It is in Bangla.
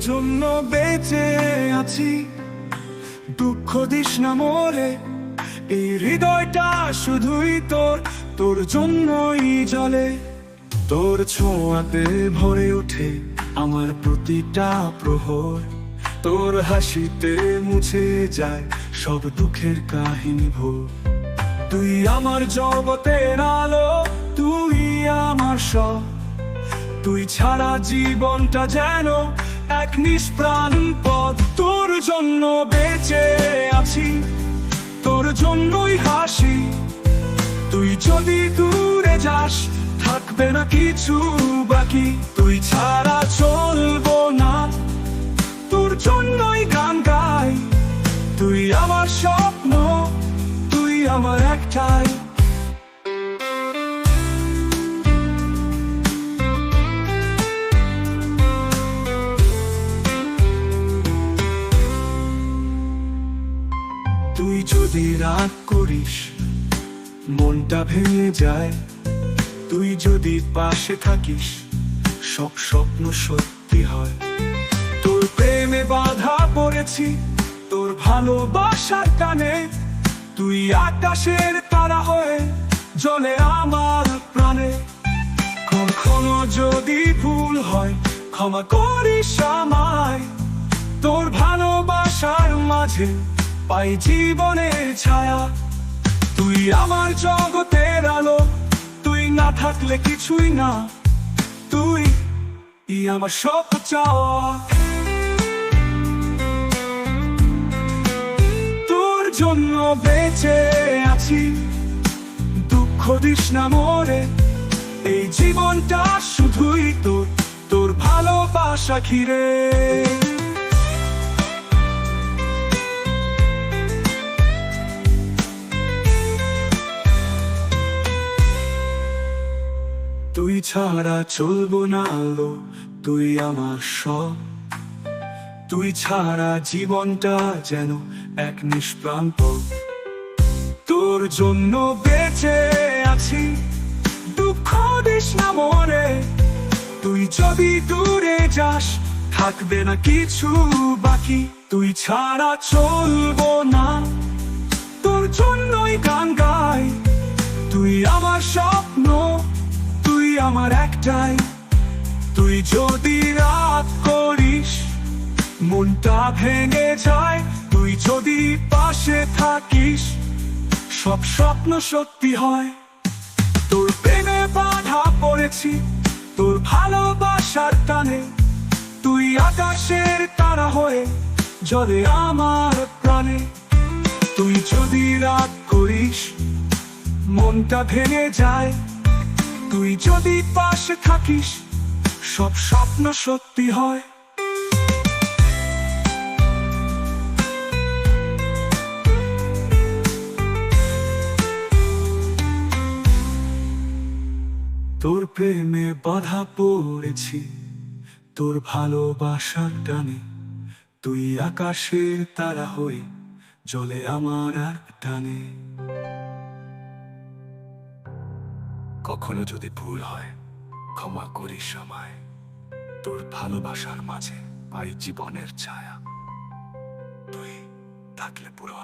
জন্য বেঁচে আছি। দুঃখ দিস না মোরে, এই হৃদয়টা শুধুই তোর তোর জন্যই জলে তোর ছোঁয়াতে ভরে ওঠে আমার প্রতিটা প্রহর। তোর হাসিতে মুছে যায় সব দুঃখের কাহিনী ভোর। তুই আমার জগতের আলো, তুই আমার সব। তুই ছাড়া জীবনটা যেন এক নিষ্প্রাণ পথ তোর জন্য বেঁচে আছি। তোর জন্যই হাসি। তুই যদি দূরে যাস, থাকবে না কিছু বাকি। তুই ছাড়া চলবো না। তোর জন্যই গান গাই। তুই আমার স্বপ্ন, তুই আমার একটাই তুই যদি রাগ করিস, মনটা ভেঙে যায়। তুই যদি পাশে থাকিস, সব স্বপ্ন সত্যি হয়। তোর প্রেমে বাধা পড়েছি, তোর ভালোবাসার টানে তুই আকাশের তারা হয়ে জলে আমার প্রাণে। কখনো যদি ভুল হয়, ক্ষমা করিস আমায়। তোর ভালোবাসার মাঝে পাই জীবনের ছায়া। তুই আমার জগতের আলো, তুই না থাকলে কিছুই না। তুই আমার সব চাওয়া। তোর জন্য বেঁচে আছি। দুঃখ দিস না মোরে, এই জীবনটা শুধুই তোর। তোর ভালোবাসা ঘিরে। ছাড়া চলবো না আলো, তুই আমার সব। তুই ছাড়া জীবনটা যেন এক নিষ্প্রান্ত। তোর জন্য বেঁচে আছি, দুঃখ দিস না মনে তুই যদি দূরে যাস, থাকবে না কিছু বাকি। তুই ছাড়া চলবো না। আমার তুই যদি রাত করিস, মনটা ভেঙে যায়। তুই যদি পাশে থাকিস, সব স্বপ্ন সত্যি হয়। তোর প্রেমে বাধা পড়েছি, তোর ভালোবাসার টানে। তুই আকাশের তারা হয়ে জলে আমার প্রাণে। তুই যদি রাত করিস, মনটা ভেঙে যায়। তুই যদি পাশে থাকিস, সব স্বপ্ন সত্যি হয়। তোর প্রেমে বাধা পড়েছি, তোর ভালোবাসার টানে। তুই আকাশের তারা হয়ে, জলে আমার আর টানে। কখনো যদি ভুল হয়, ক্ষমা করিস সময় তোর ভালোবাসার মাঝে পাই জীবনের ছায়া। তুই থাকলে পুরো